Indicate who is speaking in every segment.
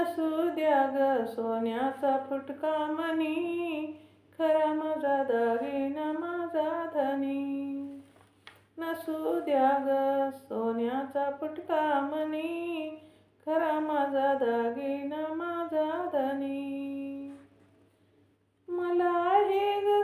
Speaker 1: नसू द्या ग सोन्याचा फुटका मनी खरा माझा दागिना माझा धनी. नसू द्या ग सोन्याचा फुटका मनी खरा माझा दागिना माझा धनी. मला हे ग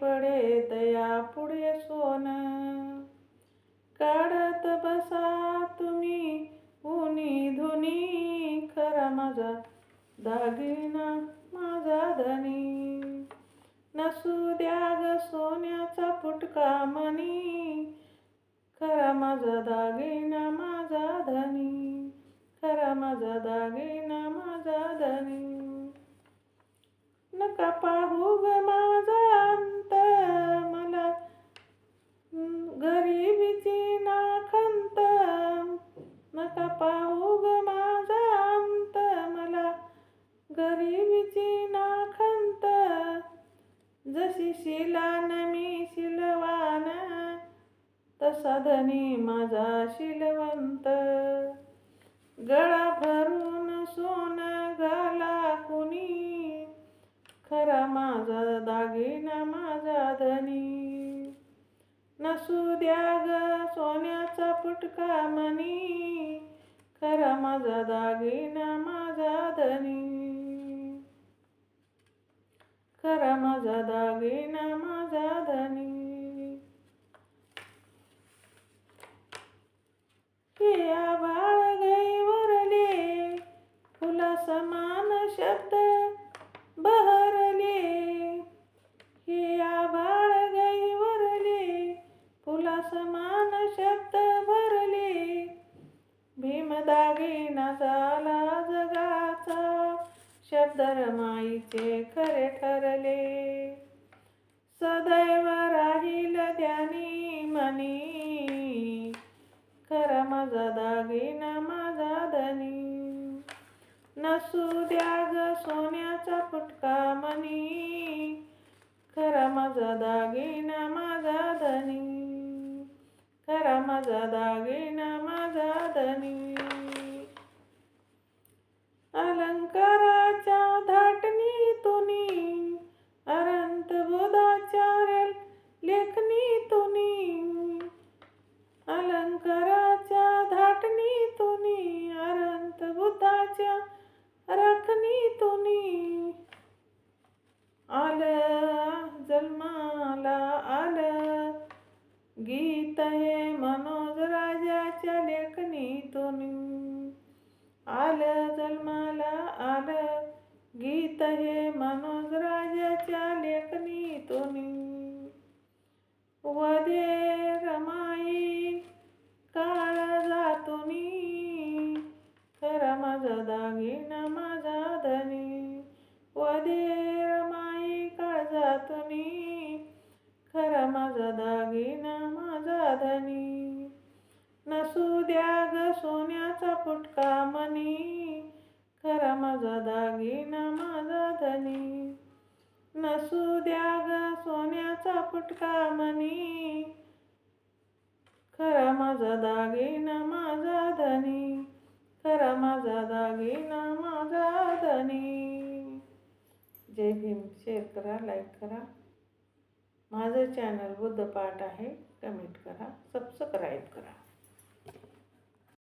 Speaker 1: पडे दया पुढे सोन. काढत बसा तुम्ही उनी धुनी खरा माझा दागिना माझा धनी. नसू द्या ग सोन्याचा फुटका मनी खरा माझा दागिना माझा धनी. खरा माझा दागिना माझा धनी. नका पाहू ग शिलान मी शिलवान तसा धनी माझा शिलवंत. गळा भरून सोन घाला कुणी खरा माझा दागिना माझा धनी. नसू द्या ग सोन्याचा पुटका मनी खरा माझा दागिना माझा धनी खरा माझा दागिना माझा धनी हे आभाळ गैवरले फुला समान शब्द बहरले किया आभाळ गैवरले फुला समान शब्द भरले भीम दागिना झाला जगाचा शब्द रमाईचे खरे ठरले सदैव राहील ध्यानी मनी. खरा माझा दागिना माझा धनी. नसू द्या ग सोन्याचा फुटका मनी. खरा माझा दागिना माझा धनी. खरा माझा दागिना माझा धनी. रमाई काळ जातुनी खरा माझा दागिना माझा धनी. वदे रमाई काळ जातुनी खरा माझा दागिना माझा धनी. नसू द्या ग सोन्याचा फुटका मनी. खरा माझा दागिना माझा धनी. नसू द्या ग सोन्याचा फुटका मनी. खरा माझा दागिना माझा धनी. खरा माझा दागिना माझा धनी. जय भीम. शेअर करा लाईक करा. माझं चॅनल बुद्धपाठ आहे कमेंट करा सबस्क्राईब करा.